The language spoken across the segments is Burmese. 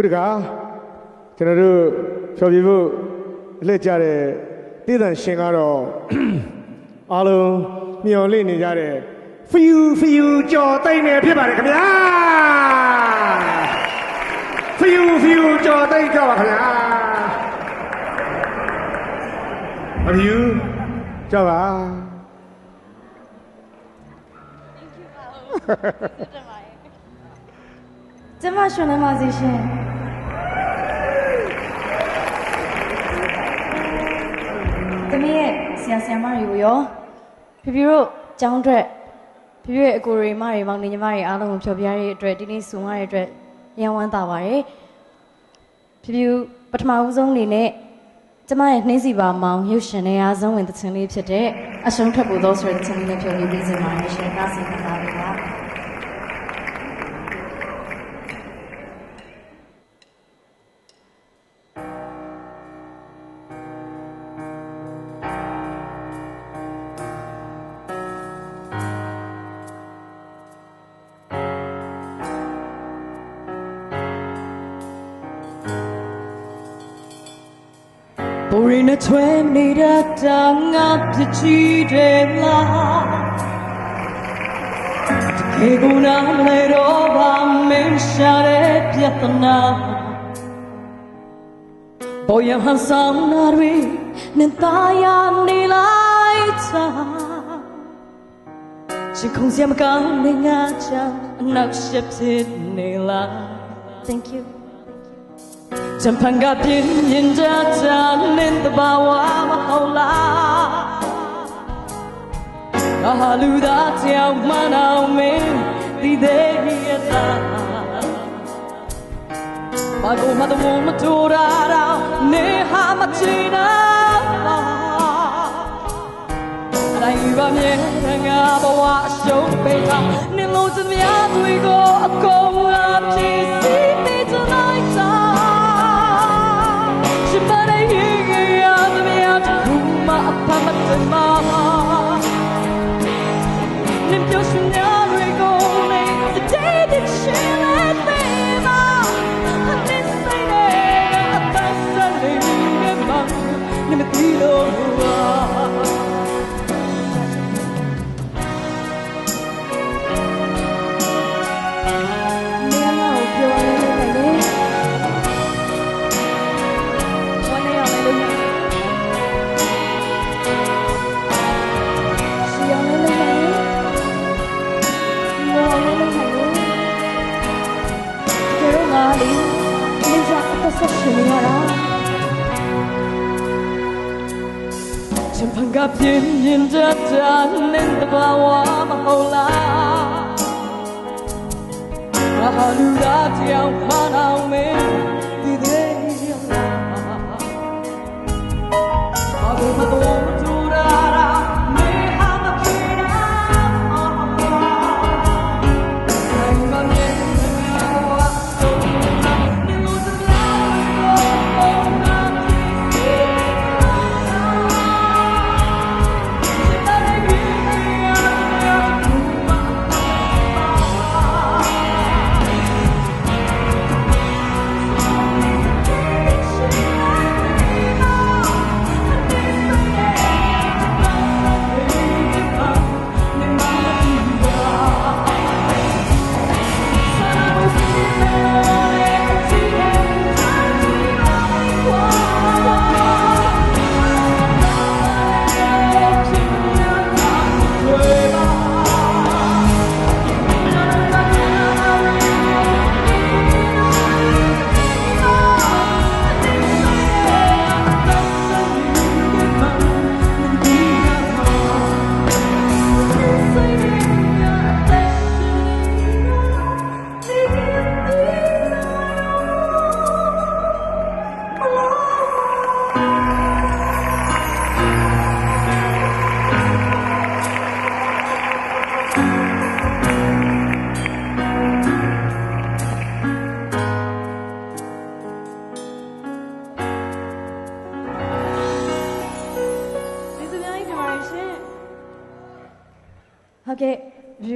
ခုတကကျွန်တော်တို့ဖြောပြဖို့အလှည့်ကြတဲ့တည်တံရှင်ကတော့အားလုံးမျှော်လင့်နေကြတဲ့ feel feel ကြော်တိတ်နေဖြစ်ပါတယ်ခင်ဗျာ feel feel ကြော်တိတ်ကြပါခင်ဗျာ feel ကြော်ပါကျမရှင်နေပါစေရှင် တမီးရဲ့ဆရာဆရာမတွေကိုရောဖြဖြတို့ကျောင်းအတွက်ဖြဖြရဲ့အကိုတွေမတွေမောင်နေညီမတွေအားလုံးကိုဖြောပြရတဲ့အတွက်ဒီနေ့ဆုံရတဲ့အတွက်ရန်ဝမ်းသာပါတယ်ဖြဖြပထမဦးဆုံးအနေနဲ့ကျမရဲ့နှင်းစီပါမောင်ရုပ်ရှင်နဲ့အားဆုံးဝင်သချင်းလေးဖြစ်တဲ့အရှုံးထွက်ဖို့သောဆိုတဲ့သချင်းလေးနဲ့ဖြောပြပေးခြင်းပါတယ်ရှင်ကားစီကစားလေးပါ ပူရီနဲ့ချွဲနေတဲ့တာငါပြချီတယ်လားတကယ်ကိုနားမလဲတော့ပါမင်းရှာတဲ့ပြဿနာပေါ်ရဟန်ဆောင်နာတွေနဲ့သားရနေလိုက်ချာချစ်ခုံစရာမကောင်းနေငါချာအနောက်ရှက်ဖြစ်နေလား Thank you ချမ်ပန်ကပြင်းရင်ကြချာနင်းတဘာဝမဟုတ်လားအဟာလူသားကြောင့်မနာမင်းဒီသေးရတာဘာကိုမတော်မတူတာတော့နေဟာမချင်နာတိုင်းပါမြဲငါဘဝအရှုံးပေးတာနင်လို့စမြားတွေကို ဖမတမနင်ပြောရှ ပန်ကပြင်းရင်ကြတာနင်းတဘာဝမဟုတ်လားဘာလူသားကြောင့်မနာမ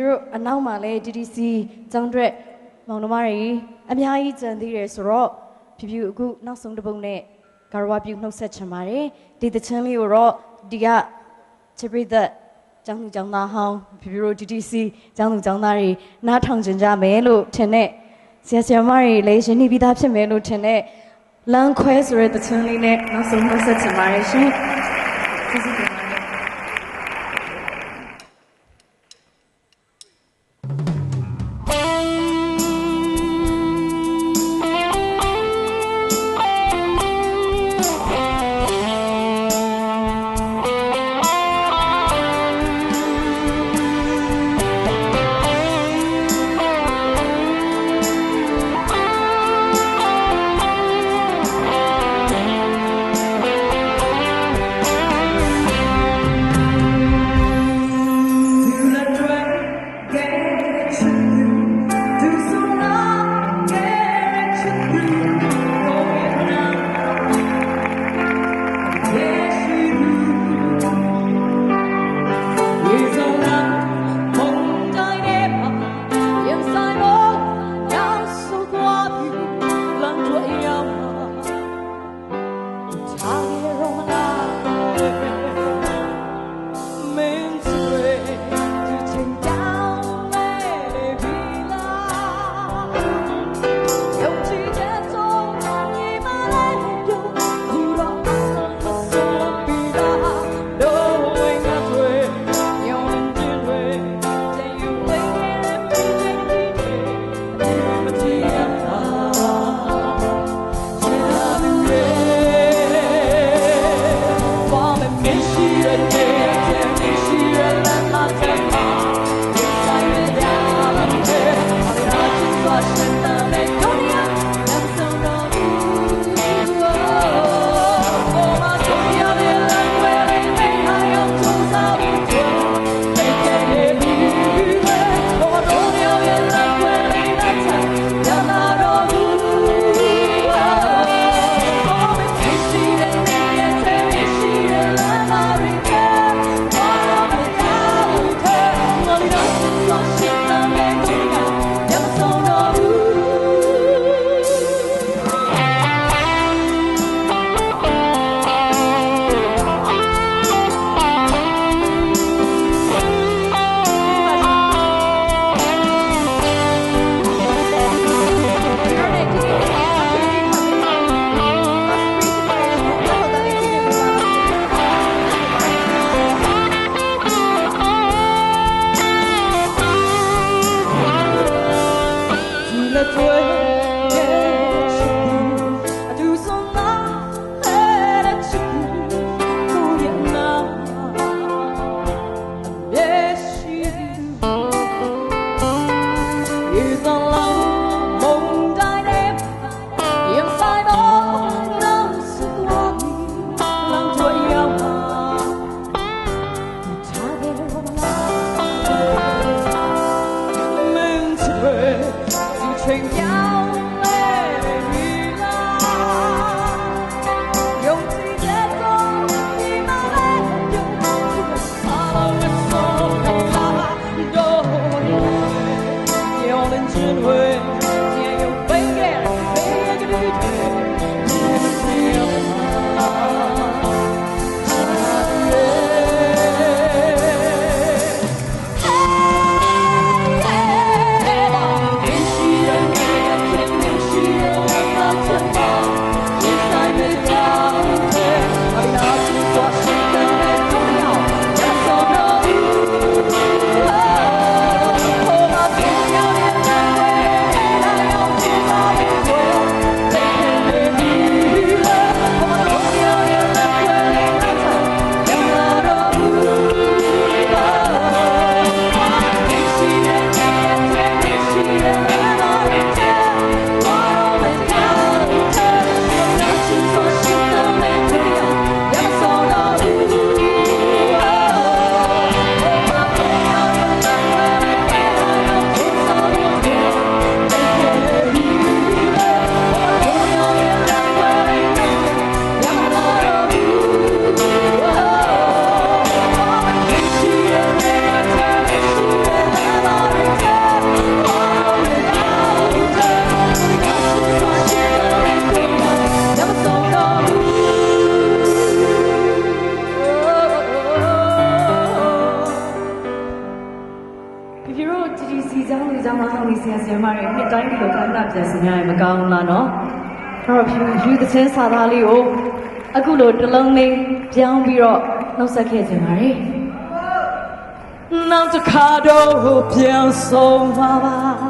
တ်ကဲ့ဗီရိုအနောက်မှာလဲ DDC ကျောင်းအတွက်မမောင်နှမတွေအများကြီးကြံသေးတယ်ဆိုတော့ဖြူဖြူအခုနောက်ဆုံးတစ်ပုတ်နဲ့ဂါရဝပြုနှုတ်ဆက်ချင်ပါတယ်ဒီသချင်းလေးကိုတော့ဒီကချစ်ပရိသတ်ကျောင်းသူကျောင်းသားဟောင်းဖြူဖြူတို့ DTC ကျောင်းသူကျောင်းသားတွေနားထောင်ကြကြမယ်လို့ထင်တဲ့ဆရာဆရာမတွေလည်းရင်းနှီးပြီးသားဖြစ်မယ်လို့ထင်တဲ့လမ်းခွဲဆိုတဲ့သချင်းလေးနဲ့နောက်ဆုံးနှုတ်ဆက်ချင်ပါတယ်ရှင်ကျေးဇူးတင်ပါတယ် 你，就要。 ပြန်စင်ရရင်မကောင်းဘူးလားနော်အဲ့တော့ဖြူဖြူတဲ့ချင်းစာသားလေးကိုအခုလိုတစ်လုံးလေးပြောင်းပြီးတော့နှုတ်ဆက်ခဲ့ကြပါရစေနောက်တစ်ခါတော့ပြန်ဆုံးပါပါဘယ်